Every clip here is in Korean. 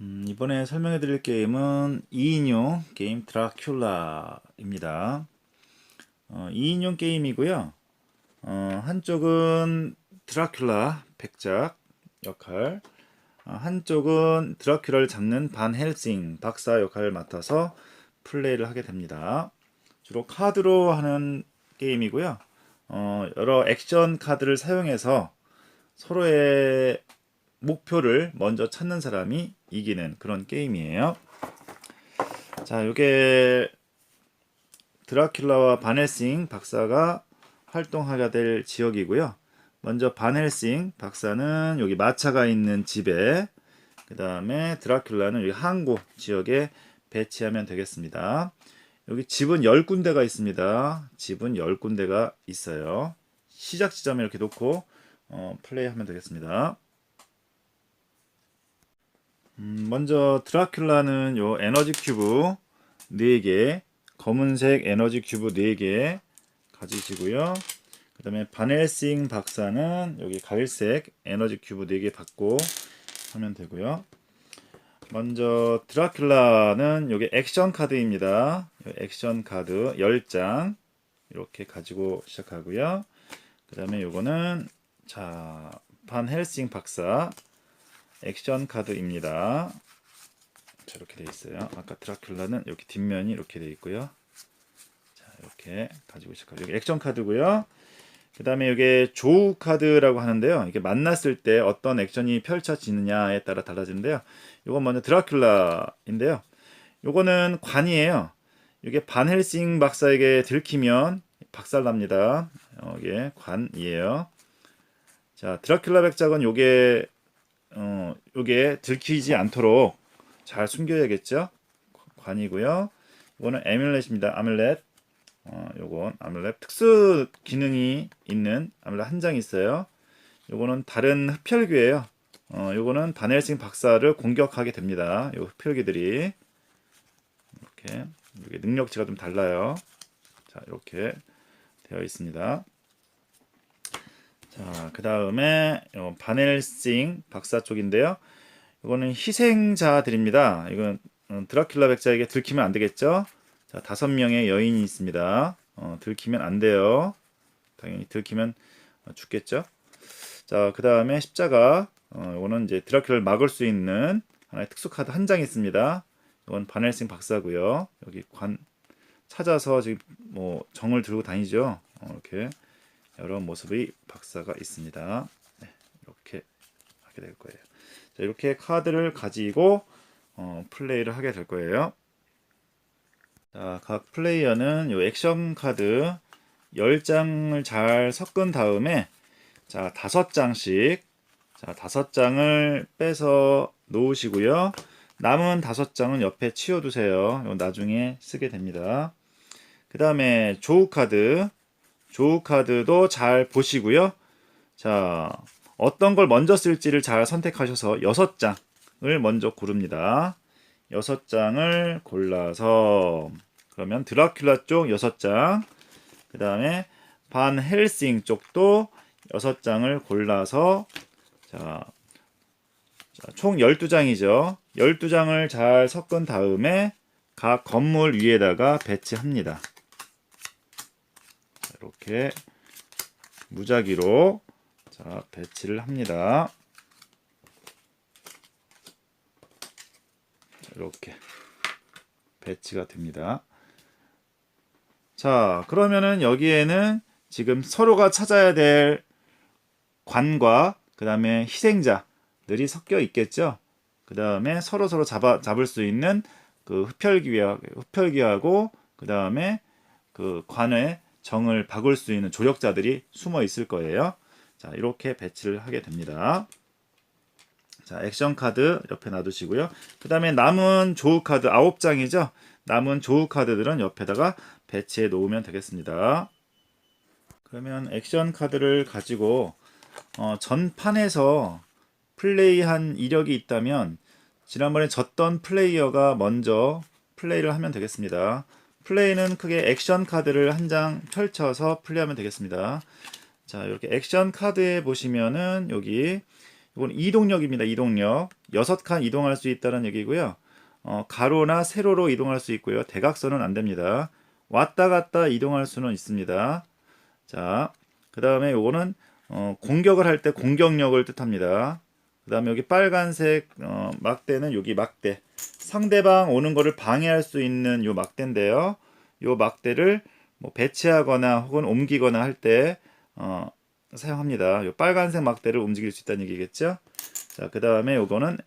음, 이번에 설명해 드릴 게임은 2인용 게임 드라큘라입니다. 어, 2인용 게임이고요. 어, 한쪽은 드라큘라 백작 역할, 어, 한쪽은 드라큘라를 잡는 반 헬싱 박사 역할을 맡아서 플레이를 하게 됩니다. 주로 카드로 하는 게임이고요. 어, 여러 액션 카드를 사용해서 서로의 목표를 먼저 찾는 사람이 이기는 그런 게임이에요. 자, 이게 드라큘라와 바넬싱 박사가 활동하게 될 지역이고요. 먼저 바넬싱 박사는 여기 마차가 있는 집에 그 다음에 드라큘라는 여기 항구 지역에 배치하면 되겠습니다. 여기 집은 10군데가 있습니다. 집은 10군데가 있어요. 시작 지점에 이렇게 놓고 어, 플레이하면 되겠습니다. 음, 먼저 드라큘라는 요 에너지 큐브 4개, 검은색 에너지 큐브 4개 가지시고요. 그 다음에 바넬싱 박사는 여기 갈색 에너지 큐브 4개 받고 하면 되고요. 먼저 드라큘라는 여기 액션 카드입니다. 액션 카드 10장 이렇게 가지고 시작하고요. 그 다음에 요거는 자, 반 헬싱 박사 액션 카드입니다. 자, 이렇게 돼 있어요. 아까 드라큘라는 여기 뒷면이 이렇게 돼 있고요. 자, 이렇게 가지고 시작하고 여기 액션 카드고요. 그 다음에 이게 조우 카드라고 하는데요. 이게 만났을 때 어떤 액션이 펼쳐지느냐에 따라 달라지는데요. 이건 먼저 드라큘라인데요. 요거는 관이에요. 이게 반 헬싱 박사에게 들키면 박살납니다. 이게 관이에요. 자, 드라큘라 백작은 요게 어, 요게 들키지 않도록 잘 숨겨야겠죠? 관이고요. 이거는 아뮬렛입니다. 아뮬렛. 어, 요건 아뮬렛 특수 기능이 있는 아뮬렛 한 장 있어요. 요거는 다른 흡혈귀예요. 어, 요거는 바넬싱 박사를 공격하게 됩니다. 요 흡혈귀들이 이렇게 이게 능력치가 좀 달라요. 자, 이렇게 되어 있습니다. 자, 그 다음에 바넬싱 박사 쪽인데요. 이거는 희생자들입니다. 이건 어, 드라큘라 백자에게 들키면 안 되겠죠? 자, 다섯 명의 여인이 있습니다. 어, 들키면 안 돼요. 당연히 들키면 어, 죽겠죠? 자, 그 다음에 십자가. 어, 이거는 이제 드라큘라를 막을 수 있는 하나의 특수 카드 한 장 있습니다. 이건 바넬싱 박사고요. 여기 관 찾아서 지금 뭐 정을 들고 다니죠. 어, 이렇게 여러 모습의 박사가 있습니다. 네, 이렇게 하게 될 거예요. 자, 이렇게 카드를 가지고 어, 플레이를 하게 될 거예요. 자, 각 플레이어는 요 액션 카드 10장을 잘 섞은 다음에 자, 5장씩 자, 5장을 빼서 놓으시고요. 남은 5장은 옆에 치워 두세요. 나중에 쓰게 됩니다. 그 다음에 조우 카드 조우 카드도 잘 보시고요. 자, 어떤 걸 먼저 쓸지를 잘 선택하셔서 6장을 먼저 고릅니다. 6장을 골라서 그러면 드라큘라 쪽 6장 그 다음에 반 헬싱 쪽도 6장을 골라서 자, 자, 총 12장이죠. 12장을 잘 섞은 다음에 각 건물 위에다가 배치합니다. 이렇게 무작위로 자, 배치를 합니다. 이렇게 배치가 됩니다. 자, 그러면은 여기에는 지금 서로가 찾아야 될 관과 그 다음에 희생자들이 섞여 있겠죠. 그 다음에 서로 서로 잡아 잡을 수 있는 그 흡혈귀하고 흡혈귀하고 그 다음에 그 관의 정을 바꿀 수 있는 조력자들이 숨어 있을 거예요. 자, 이렇게 배치를 하게 됩니다. 자, 액션 카드 옆에 놔두시고요. 그 다음에 남은 조우 카드 9장이죠. 남은 조우 카드들은 옆에다가 배치해 놓으면 되겠습니다. 그러면 액션 카드를 가지고 어, 전판에서 플레이한 이력이 있다면 지난번에 졌던 플레이어가 먼저 플레이를 하면 되겠습니다. 플레이는 크게 액션 카드를 한 장 펼쳐서 플레이하면 되겠습니다. 자, 이렇게 액션 카드에 보시면은 여기 이건 이동력입니다. 이동력. 여섯 칸 이동할 수 있다는 얘기고요. 어, 가로나 세로로 이동할 수 있고요. 대각선은 안 됩니다. 왔다 갔다 이동할 수는 있습니다. 자, 그 다음에 요거는 어, 공격을 할 때 공격력을 뜻합니다. 그 다음에 여기 빨간색 어, 막대는 여기 막대. 상대방 오는 거를 방해할 수 있는 요 막대인데요. 요 막대를 뭐 배치하거나 혹은 옮기거나 할때 어, 사용합니다. 요 빨간색 막대를 움직일 수 있다는 얘기겠죠. 자, 그 다음에 요거는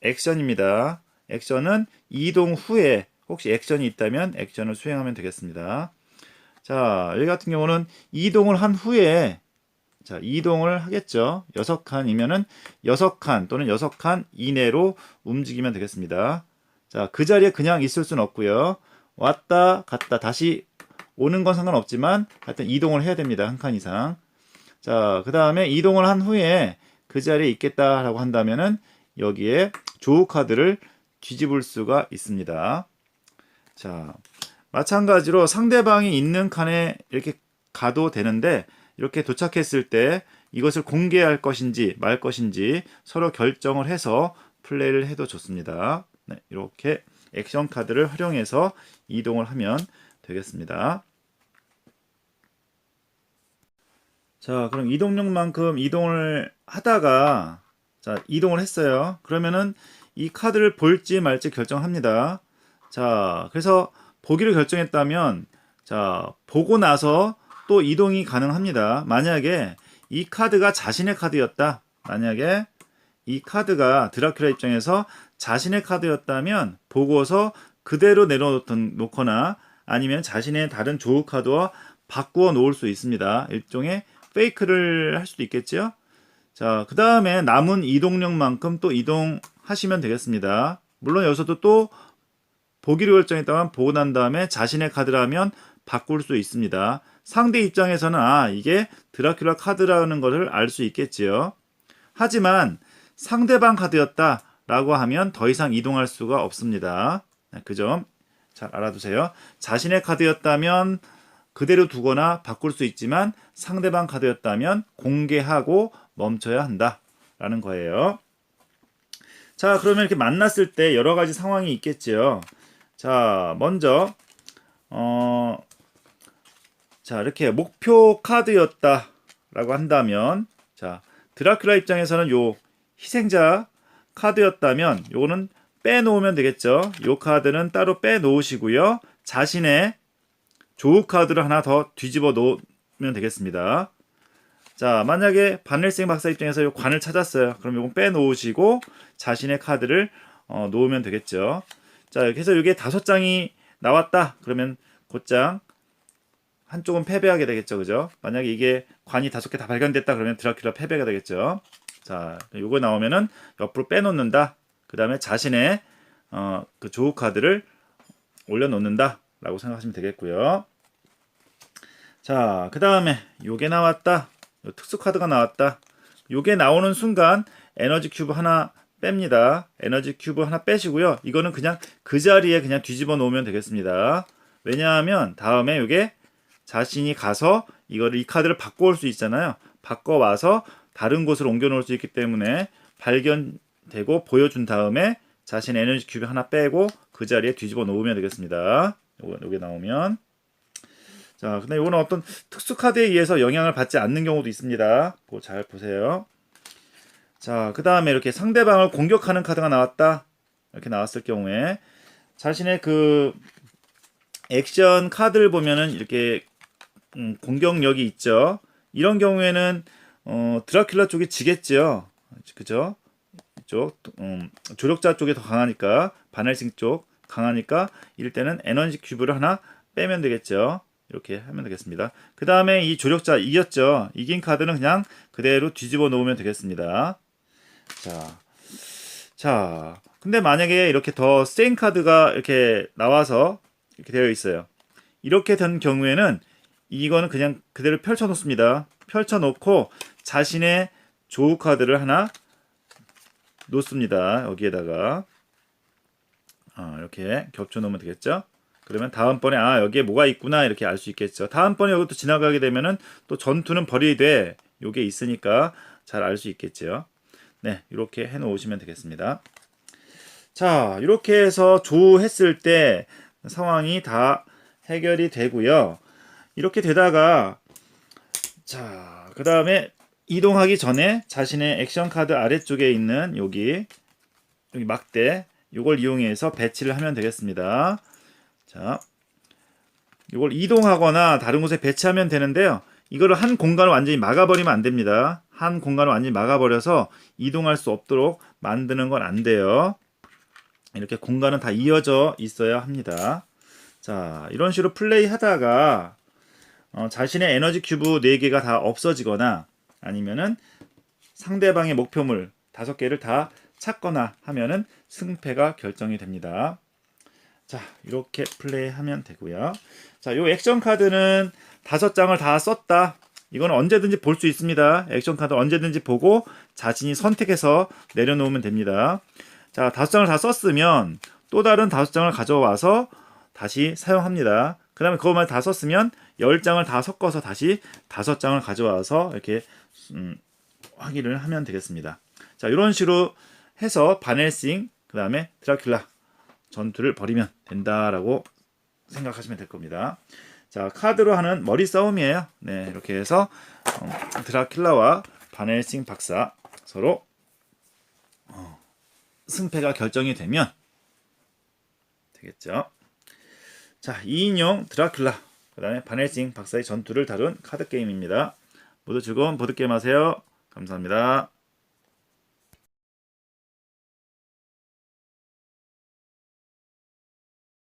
액션입니다. 액션은 이동 후에 혹시 액션이 있다면 액션을 수행하면 되겠습니다. 자, 여기 같은 경우는 이동을 한 후에 자, 이동을 하겠죠. 여섯 칸이면은 여섯 칸 또는 여섯 칸 이내로 움직이면 되겠습니다. 자, 그 자리에 그냥 있을 수는 없고요. 왔다 갔다 다시 오는 건 상관없지만 하여튼 이동을 해야 됩니다. 한 칸 이상. 자, 그 다음에 이동을 한 후에 그 자리에 있겠다라고 한다면은 여기에 조우 카드를 뒤집을 수가 있습니다. 자, 마찬가지로 상대방이 있는 칸에 이렇게 가도 되는데 이렇게 도착했을 때 이것을 공개할 것인지 말 것인지 서로 결정을 해서 플레이를 해도 좋습니다. 네, 이렇게 액션 카드를 활용해서 이동을 하면 되겠습니다. 자, 그럼 이동력만큼 이동을 하다가 자, 이동을 했어요. 그러면은 이 카드를 볼지 말지 결정합니다. 자, 그래서 보기를 결정했다면 자, 보고 나서 또 이동이 가능합니다. 만약에 이 카드가 자신의 카드였다. 만약에 이 카드가 드라큘라 입장에서 자신의 카드였다면 보고서 그대로 내려놓거나 아니면 자신의 다른 조우 카드와 바꾸어 놓을 수 있습니다. 일종의 페이크를 할 수도 있겠죠. 자, 그 다음에 남은 이동력만큼 또 이동하시면 되겠습니다. 물론 여기서도 또 보기로 결정했다면 보고 난 다음에 자신의 카드라면 바꿀 수 있습니다. 상대 입장에서는 아, 이게 드라큘라 카드라는 것을 알 수 있겠지요. 하지만 상대방 카드였다 라고 하면 더 이상 이동할 수가 없습니다. 그 점 잘 알아두세요. 자신의 카드였다면 그대로 두거나 바꿀 수 있지만 상대방 카드였다면 공개하고 멈춰야 한다 라는 거예요. 자, 그러면 이렇게 만났을 때 여러 가지 상황이 있겠지요. 자, 먼저 어 자, 이렇게 목표 카드였다라고 한다면 자, 드라큘라 입장에서는 요 희생자 카드였다면 요거는 빼놓으면 되겠죠. 요 카드는 따로 빼놓으시고요. 자신의 조우 카드를 하나 더 뒤집어 놓으면 되겠습니다. 자, 만약에 바넬생 박사 입장에서 요 관을 찾았어요. 그럼 요건 빼놓으시고 자신의 카드를 어, 놓으면 되겠죠. 자, 이렇게 해서 이게 다섯 장이 나왔다. 그러면 곧장 한쪽은 패배하게 되겠죠. 그죠? 만약에 이게 관이 다섯 개 다 발견됐다. 그러면 드라큘라 패배가 되겠죠. 자, 요거 나오면은 옆으로 빼놓는다. 그 다음에 자신의 어, 그 조우 카드를 올려놓는다. 라고 생각하시면 되겠고요. 자, 그 다음에 요게 나왔다. 요 특수 카드가 나왔다. 요게 나오는 순간 에너지 큐브 하나 뺍니다. 에너지 큐브 하나 빼시고요. 이거는 그냥 그 자리에 그냥 뒤집어 놓으면 되겠습니다. 왜냐하면 다음에 요게 자신이 가서 이거를 이 카드를 바꿔올 수 있잖아요. 바꿔 와서 다른 곳으로 옮겨 놓을 수 있기 때문에 발견되고 보여준 다음에 자신의 에너지 큐브 하나 빼고 그 자리에 뒤집어 놓으면 되겠습니다. 요거 요게 나오면 자, 근데 이거는 어떤 특수 카드에 의해서 영향을 받지 않는 경우도 있습니다. 잘 보세요. 자, 그 다음에 이렇게 상대방을 공격하는 카드가 나왔다. 이렇게 나왔을 경우에 자신의 그 액션 카드를 보면은 이렇게 음, 공격력이 있죠. 이런 경우에는 어, 드라큘라 쪽이 지겠죠. 그죠? 이쪽 음, 조력자 쪽이 더 강하니까 바넬싱 쪽 강하니까 이럴 때는 에너지 큐브를 하나 빼면 되겠죠. 이렇게 하면 되겠습니다. 그 다음에 이 조력자 이겼죠. 이긴 카드는 그냥 그대로 뒤집어 놓으면 되겠습니다. 자, 자, 근데 만약에 이렇게 더 센 카드가 이렇게 나와서 이렇게 되어 있어요. 이렇게 된 경우에는 이거는 그냥 그대로 펼쳐 놓습니다. 펼쳐 놓고 자신의 조우 카드를 하나 놓습니다. 여기에다가 아, 이렇게 겹쳐 놓으면 되겠죠? 그러면 다음번에 아 여기에 뭐가 있구나 이렇게 알 수 있겠죠. 다음번에 또 지나가게 되면은 또 전투는 벌이돼 요게 있으니까 잘 알 수 있겠죠. 네, 이렇게 해 놓으시면 되겠습니다. 자, 이렇게 해서 조했을 때 상황이 다 해결이 되고요. 이렇게 되다가 자, 그 다음에 이동하기 전에 자신의 액션 카드 아래쪽에 있는 여기 여기 막대 이걸 이용해서 배치를 하면 되겠습니다. 자, 이걸 이동하거나 다른 곳에 배치하면 되는데요. 이거를 한 공간을 완전히 막아버리면 안 됩니다. 한 공간을 완전히 막아버려서 이동할 수 없도록 만드는 건 안 돼요. 이렇게 공간은 다 이어져 있어야 합니다. 자, 이런 식으로 플레이 하다가 어, 자신의 에너지 큐브 4개가 다 없어지거나 아니면은 상대방의 목표물 5개를 다 찾거나 하면은 승패가 결정이 됩니다. 자, 이렇게 플레이하면 되고요. 자, 요 액션 카드는 다섯 장을 다 썼다. 이건 언제든지 볼 수 있습니다. 액션 카드 언제든지 보고 자신이 선택해서 내려놓으면 됩니다. 자, 다섯 장을 다 썼으면 또 다른 다섯 장을 가져와서 다시 사용합니다. 그 다음에 그것만 다 썼으면 열 장을 다 섞어서 다시 다섯 장을 가져와서 이렇게 음, 확인을 하면 되겠습니다. 자, 이런 식으로 해서 바넬싱, 그 다음에 드라큘라 전투를 벌이면 된다라고 생각하시면 될 겁니다. 자, 카드로 하는 머리 싸움이에요. 네, 이렇게 해서 어, 드라큘라와 바넬싱 박사 서로 어, 승패가 결정이 되면 되겠죠. 자, 2인용 드라큘라, 그 다음에 바넬싱 박사의 전투를 다룬 카드 게임입니다. 모두 즐거운 보드게임 하세요. 감사합니다.